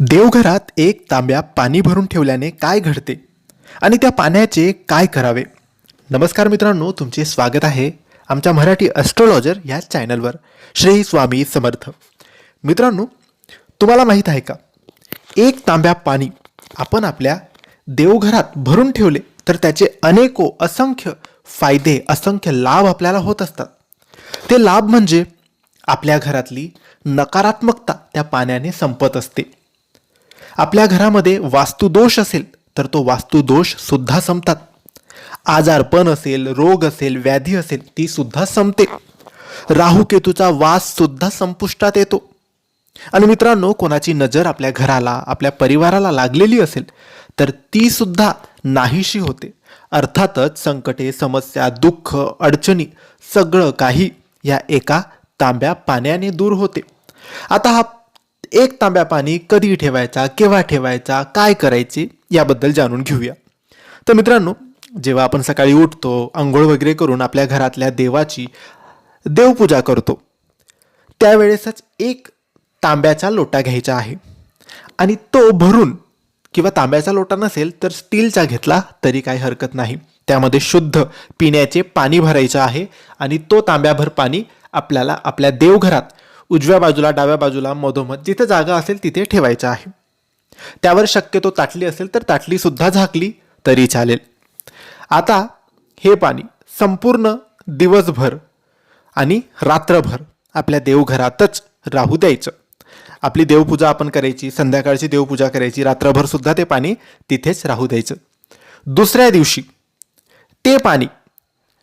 देवघरात एक तांब्या पाणी भरून ठेवल्याने काय घडते? आणि त्या पाण्याचे काय करावे? नमस्कार मित्रांनो तुमचे स्वागत आहे आमच्या मराठी ॲस्ट्रॉलॉजर या चॅनलवर श्री स्वामी समर्थ. मित्रांनो तुम्हाला माहीत आहे का? एक तांब्या पाणी आपण आपल्या देवघरात भरून ठेवले तर त्याचे अनेको असंख्य फायदे असंख्य लाभ आपल्याला होत असतात. ते लाभ म्हणजे आपल्या घरातली नकारात्मकता त्या पाण्याने संपत असते. आपल्या घरामध्ये वास्तुदोष असेल तर तो वास्तुदोष सुद्धा संपतात. आजारपण असेल रोग असेल व्याधी असेल ती सुद्धा संपते. राहुकेतूचा वास सुद्धा संपुष्टात येतो. आणि मित्रांनो कोणाची नजर आपल्या घराला आपल्या परिवाराला लागलेली असेल तर ती सुद्धा नाहीशी होते. अर्थातच संकटे समस्या दुःख अडचणी सगळं काही या एका तांब्या पाण्याने दूर होते. आता हा एक तांब्या पाणी कधी ठेवायचा केव्हा ठेवायचा काय करायचे याबद्दल जाणून घेऊया. तर मित्रांनो जेव्हा आपण सकाळी उठतो आंघोळ वगैरे करून आपल्या घरातल्या देवाची देवपूजा करतो त्यावेळेसच एक तांब्याचा लोटा घ्यायचा आहे. आणि तो भरून किंवा तांब्याचा लोटा नसेल तर स्टीलचा घेतला तरी काही हरकत नाही. त्यामध्ये शुद्ध पिण्याचे पाणी भरायचं आहे आणि तो तांब्याभर पाणी आपल्याला आपल्या देवघरात उजव्या बाजूला डाव्या बाजूला मधोमध जिथे जागा असेल तिथे ठेवायचं आहे. त्यावर शक्यतो ताटली असेल तर ताटलीसुद्धा झाकली तरी चालेल. आता हे पाणी संपूर्ण दिवसभर आणि रात्रभर आपल्या देवघरातच राहू द्यायचं. आपली देवपूजा आपण करायची संध्याकाळची देवपूजा करायची रात्रभरसुद्धा ते पाणी तिथेच राहू द्यायचं. दुसऱ्या दिवशी ते पाणी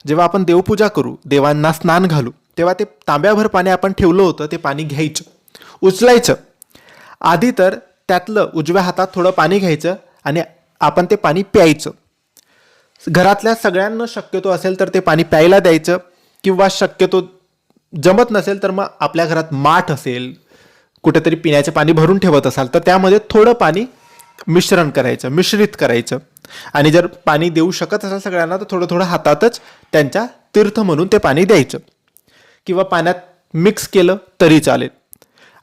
जेव्हा आपण देवपूजा करू देवांना स्नान घालू तेव्हा ते तांब्याभर पाणी आपण ठेवलं होतं ते पाणी घ्यायचं. उचलायचं. आधी तर त्यातलं उजव्या हातात थोडं पाणी घ्यायचं आणि आपण ते पाणी प्यायचं. घरातल्या सगळ्यांना शक्यतो असेल तर ते पाणी प्यायला द्यायचं किंवा शक्यतो जमत नसेल तर मग आपल्या घरात माठ असेल कुठेतरी पिण्याचे पाणी भरून ठेवत असाल तर त्यामध्ये थोडं पाणी मिश्रण करायचं मिश्रित करायचं. आणि जर पाणी देऊ शकत असाल सगळ्यांना तर थोडं थोडं हातातच त्यांच्या तीर्थ म्हणून ते पाणी द्यायचं. किंवा पाण्यात मिक्स केलं तरी चालेल.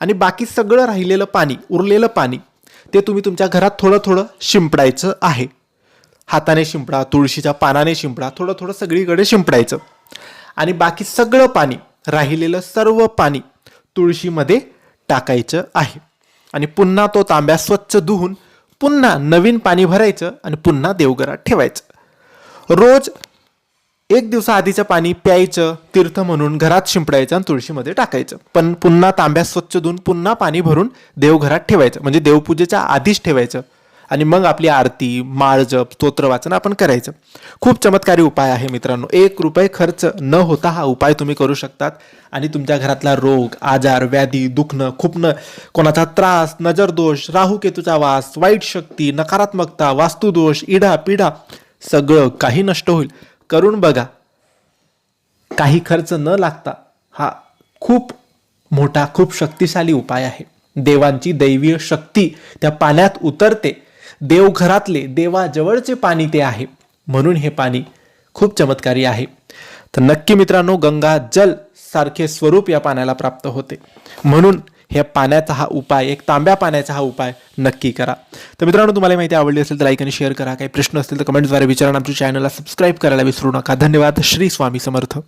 आणि बाकी सगळं राहिलेलं पाणी उरलेलं पाणी ते तुम्ही तुमच्या घरात थोडं थोडं शिंपडायचं आहे. हाताने शिंपडा तुळशीच्या पानाने शिंपडा थोडं थोडं सगळीकडे शिंपडायचं. आणि बाकी सगळं पाणी राहिलेलं सर्व पाणी तुळशीमध्ये टाकायचं आहे. आणि पुन्हा तो तांब्या स्वच्छ धुवून पुन्हा नवीन पाणी भरायचं आणि पुन्हा देवघरात ठेवायचं. रोज एक दिवसाआधीचं पाणी प्यायचं तीर्थ म्हणून घरात शिंपडायचं आणि तुळशीमध्ये टाकायचं. पण पुन्हा तांब्या स्वच्छ धुवून पुन्हा पाणी भरून देवघरात ठेवायचं. म्हणजे देवपूजेच्या आधीच ठेवायचं. आणि मग आपली आरती माळ जप स्तोत्र वाचन आपण करायचं. खूप चमत्कारी उपाय आहे मित्रांनो. एक रुपये खर्च न होता हा उपाय तुम्ही करू शकतात. आणि तुमच्या घरातला रोग आजार व्याधी दुखणं खुपणं कोणाचा त्रास नजरदोष राहुकेतूचा वास वाईट शक्ती नकारात्मकता वास्तुदोष इडा पिढा सगळं काही नष्ट होईल. करून बघा. काही खर्च न लागता हा खूप मोठा खूप शक्तिशाली उपाय आहे. देवांची दैवीय शक्ती त्या पाण्यात उतरते. देवघरातले देवाजवळचे पाणी ते आहे. म्हणून हे पाणी खूप चमत्कारी आहे. तर नक्की मित्रांनो गंगा जल सारखे स्वरूप या पाण्याला प्राप्त होते. म्हणून ह्या पाण्याचा हा उपाय एक तांब्या पाण्याचा हा उपाय नक्की करा. तर मित्रांनो तुम्हाला माहिती आवडली असेल तर लाईक आणि शेअर करा. काही प्रश्न असतील तर कमेंटद्वारे विचारा आमच्या चॅनलला सबस्क्राईब करायला विसरू नका. धन्यवाद. श्री स्वामी समर्थ.